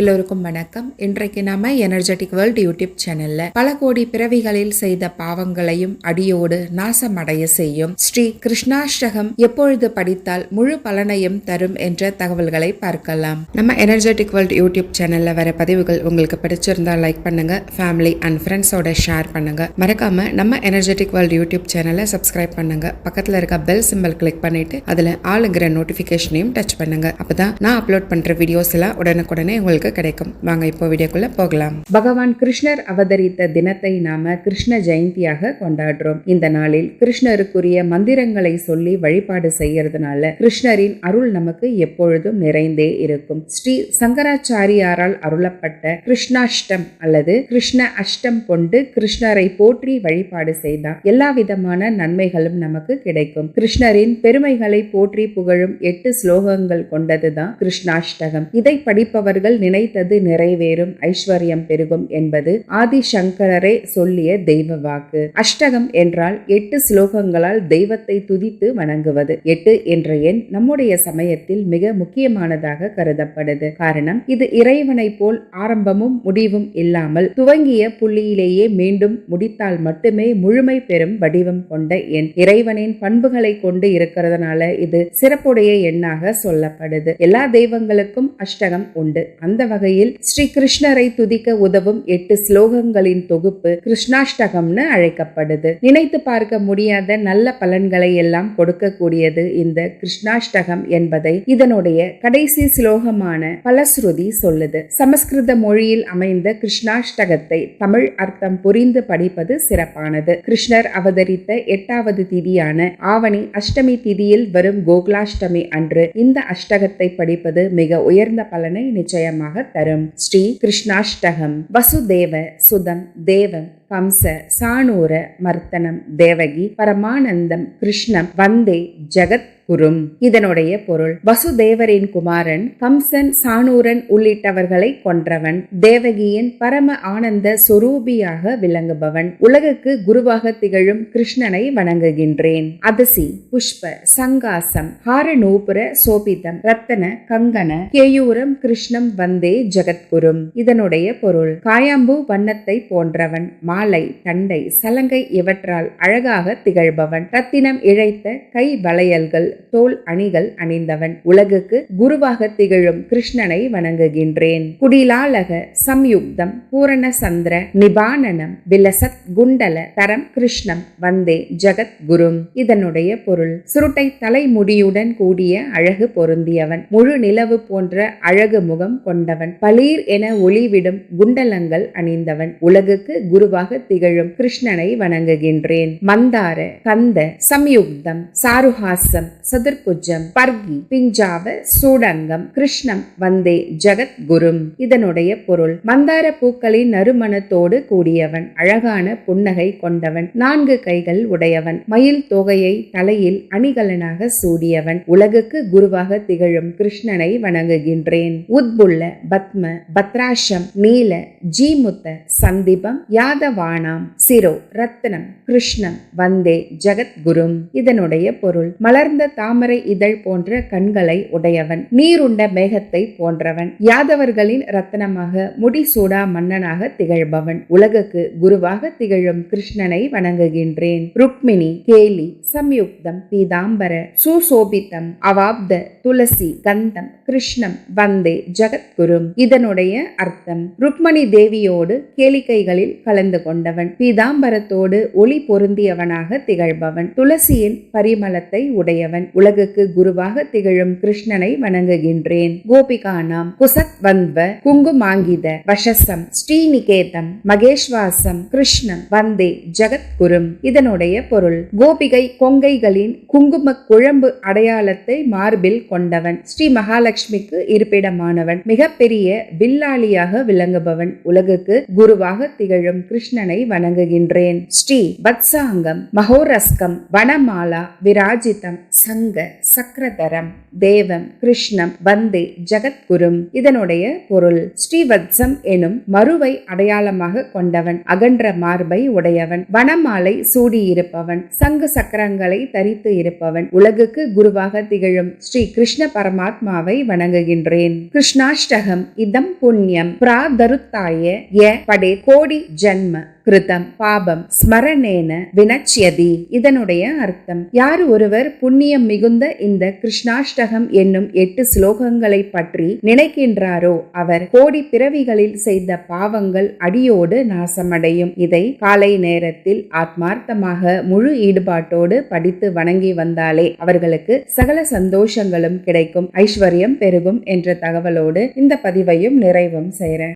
எல்லோருக்கும் வணக்கம். இன்றைக்கு நாம எனர்ஜெட்டிக் வேர்ல்ட் யூடியூப் சேனல்ல பல கோடி பிறவிகளில் செய்த பாவங்களையும் அடியோடு நாசமடைய செய்யும் ஸ்ரீ கிருஷ்ணாஷ்டகம் எப்பொழுது படித்தால் முழு பலனையும் தரும் என்ற தகவல்களை பார்க்கலாம். நம்ம எனர்ஜெட்டிக் வேர்ல்ட் யூடியூப் சேனல்ல வர பதிவுகள் உங்களுக்கு பிடிச்சிருந்தா லைக் பண்ணுங்க ஃபேமிலி அண்ட் ஃப்ரெண்ட்ஸோட ஷேர் பண்ணுங்க. மறக்காம நம்ம எனர்ஜெட்டிக் வேர்ல்ட் யூடியூப் சேனலை சப்ஸ்கிரைப் பண்ணுங்க. பக்கத்துல இருக்க பெல் சிம்பல் கிளிக் பண்ணிட்டு அதுல ஆளுங்கிற நோட்டிபிகேஷனையும் டச் பண்ணுங்க. அப்பதான் நான் அப்லோட் பண்ற வீடியோஸ் எல்லாம் உடனுக்குடனே உங்களுக்கு கிடைக்கும். வாங்க இப்போ வீடியோக்குள்ள போகலாம். பகவான் கிருஷ்ணர் அவதரித்த தினத்தை நாம கிருஷ்ண ஜெயந்தியாக கொண்டாடுறோம். இந்த நாளில் கிருஷ்ணருக்குரிய மந்திரங்களை சொல்லி வழிபாடு செய்யறதுனால கிருஷ்ணரின் அருள் நமக்கு எப்பொழுதும் நிறைந்தே இருக்கும். ஸ்ரீ சங்கராச்சாரியாரால் அருளப்பட்ட கிருஷ்ணாஷ்டம் அல்லது கிருஷ்ண அஷ்டம் கொண்டு கிருஷ்ணரை போற்றி வழிபாடு செய்தால் எல்லா விதமான நன்மைகளும் நமக்கு கிடைக்கும். கிருஷ்ணரின் பெருமைகளை போற்றி புகழும் எட்டு ஸ்லோகங்கள் கொண்டதுதான் கிருஷ்ணாஷ்டகம். இதை படிப்பவர்கள் நினைத்தது நிறைவேறும் ஐஸ்வர்யம் பெருகும் என்பது ஆதிசங்கரரே சொல்லிய தெய்வ வாக்கு அஷ்டகம் என்றால் எட்டு ஸ்லோகங்களால் தெய்வத்தை துதித்து வணங்குவது. எட்டு என்ற எண் நம்முடைய சமயத்தில் மிக முக்கியமானதாக கருதப்படுது. காரணம் இது இறைவனை போல் ஆரம்பமும் முடிவும் இல்லாமல் துவங்கிய புள்ளியிலேயே மீண்டும் முடித்தால் மட்டுமே முழுமை பெறும் வடிவம் கொண்ட எண். இறைவனின் பண்புகளை கொண்டு இருக்கிறதுனால இது சிறப்புடைய எண்ணாக சொல்லப்படுது. எல்லா தெய்வங்களுக்கும் அஷ்டகம் உண்டு. அந்த வகையில் ஸ்ரீ கிருஷ்ணரை துதிக்க உதவும் எட்டு ஸ்லோகங்களின் தொகுப்பு கிருஷ்ணாஷ்டகம்னு அழைக்கப்படுது. நினைத்து பார்க்க முடியாத நல்ல பலன்களை எல்லாம் கொடுக்கக்கூடியது இந்த கிருஷ்ணாஷ்டகம் என்பதை இதனுடைய கடைசி ஸ்லோகமான பலஸ்ருதி சொல்லுது. சமஸ்கிருத மொழியில் அமைந்த கிருஷ்ணாஷ்டகத்தை தமிழ் அர்த்தம் புரிந்து படிப்பது சிறப்பானது. கிருஷ்ணர் அவதரித்த எட்டாவது திதியான ஆவணி அஷ்டமி திதியில் வரும் கோகுலாஷ்டமி அன்று இந்த அஷ்டகத்தை படிப்பது மிக உயர்ந்த பலனை நிச்சயமாக தரும். ஸ்ரீ கிருஷ்ணாஷ்டகம். வசுதேவ சுதம் தேவம். கம்ச சாணூர மர்த்தனம். தேவகி பரமானந்தம். கிருஷ்ணம். வந்தே ஜெகத் குறும். இதனுடைய பொருள் வசுதேவரின் குமாரன் கம்சன் சாணூரன் உள்ளிட்டவர்களை கொன்றவன் தேவகியின் பரம ஆனந்த சொரூபியாக விளங்குபவன். உலகுக்கு குருவாக திகழும் கிருஷ்ணனை வணங்குகின்றேன். அதசி புஷ்ப சங்காசம் ஹாரநூபுர சோபிதம் ரத்தன கங்கன கேயூரம் கிருஷ்ணம் வந்தே ஜெகத்குரும். இதனுடைய பொருள் காயாம்பூ வண்ணத்தை போன்றவன் மாலை தண்டை சலங்கை இவற்றால் அழகாக திகழ்பவன். ரத்தினம் இழைத்த கை வளையல்கள் தோல் அணிகள் அணிந்தவன். உலகுக்கு குருவாக திகழும் கிருஷ்ணனை வணங்குகின்றேன். குடிலாலக சம்யுக்தம் பூரண சந்திர நிபானனம் விலசத் குண்டல தரம் கிருஷ்ணம் வந்தே ஜகத் குரும் இதனுடைய பொருள் சுருட்டை தலைமுடியுடன் கூடிய அழகு பொருந்தியவன். முழு நிலவு போன்ற அழகு முகம் கொண்டவன். பளீர் என ஒளிவிடும் குண்டலங்கள் அணிந்தவன். உலகுக்கு குருவாக திகழும் கிருஷ்ணனை வணங்குகின்றேன். மந்தார கந்த சம்யுக்தம் சாருஹாசம் சதுர்புஜம் பர்கி பிஞ்சாவ சூடங்கம் கிருஷ்ணம் வந்தே ஜகத்குரும் இதனுடைய பொருள் மந்தார பூக்களின் நறுமணத்தோடு கூடியவன் அழகான புன்னகை கொண்டவன் நான்கு கைகள் உடையவன் மயில் தொகையை தலையில் அணிகலனாக சூடியவன் உலகுக்கு குருவாக திகழும் கிருஷ்ணனை வணங்குகின்றேன். உத்புல்ல பத்ம பத்ராஷம் நீல ஜீமுத்த சந்திபம் யாதவானாம் சிரோ ரத்னம் கிருஷ்ணம் வந்தே ஜகத்குரும் இதனுடைய பொருள் மலர்ந்த தாமரை இதழ் போன்ற கண்களை உடையவன். நீருண்ட மேகத்தை போன்றவன். யாதவர்களின் ரத்தனமாக முடிசூடா மன்னனாக திகழ்பவன். உலகுக்கு குருவாக திகழும் கிருஷ்ணனை வணங்குகின்றேன். ருக்மிணி கேலி சம்யுக்தம் பீதாம்பர சுசோபித்தம் அவாப்த துளசி கந்தம் கிருஷ்ணம் வந்தே ஜகத்குரும் இதனுடைய அர்த்தம். ருக்மணி தேவியோடு கேளிக்கைகளில் கலந்து கொண்டவன். பீதாம்பரத்தோடு ஒளி பொருந்தியவனாக திகழ்பவன். துளசியின் பரிமளத்தை உடையவன். உலகுக்கு குருவாக திகழும் கிருஷ்ணனை வணங்குகின்றேன். கோபிகா நாம் குசத் வந்த்வ குங்குமாங்கித வசசம் ஸ்ரீநிகேதம் மகேஸ்வாசம் கிருஷ்ணம் வந்தே ஜகத்குரும். இதனுடைய பொருள் கோபிகை கொங்கைகளின் குங்கும குழம்பு அடையாளத்தை மார்பில் கொண்டவன். ஸ்ரீ மகாலட்சுமிக்கு இருப்பிடமானவன். மிகப்பெரிய வில்லாளியாக விளங்குபவன். உலகுக்கு குருவாக திகழும் கிருஷ்ணனை வணங்குகின்றேன். ஸ்ரீ பத்சாங்கம் மகோரஸ்கம் வனமாலா விராஜிதம் சங்க சக்கரதரம் தேவம் கிருஷ்ணம் வந்தே ஜகத்குரும் இதனுடைய பொருள். ஸ்ரீவத்சம் எனும் மறுவை அடையாளமாக கொண்டவன் அகன்ற மார்பை உடையவன் வனமாலை சூடியிருப்பவன் சங்க சக்கரங்களை தரித்து இருப்பவன் உலகுக்கு குருவாக திகழும் ஸ்ரீ கிருஷ்ண பரமாத்மாவை வணங்குகின்றேன். கிருஷ்ணாஷ்டகம் இதம் புண்ணியம் பிராதருத்தாய ய படே கோடி ஜன்ம கிருதம் பாபம் ஸ்மரணேன வினச்சியதி இதனுடைய அர்த்தம். யார் ஒருவர் புண்ணியம் புண்ணியம் மிகுந்த இந்த கிருஷ்ணாஷ்டகம் என்னும் எட்டு ஸ்லோகங்களை பற்றி நினைக்கின்றாரோ அவர் கோடி பிறவிகளில் செய்த பாவங்கள் அடியோடு நாசமடையும். இதை காலை நேரத்தில் ஆத்மார்த்தமாக முழு ஈடுபாட்டோடு படித்து வணங்கி வந்தாலே அவர்களுக்கு சகல சந்தோஷங்களும் கிடைக்கும். ஐஸ்வர்யம் பெருகும் என்ற தகவலோடு இந்த பதிவையும் நிறைவும் செய்கிறேன்.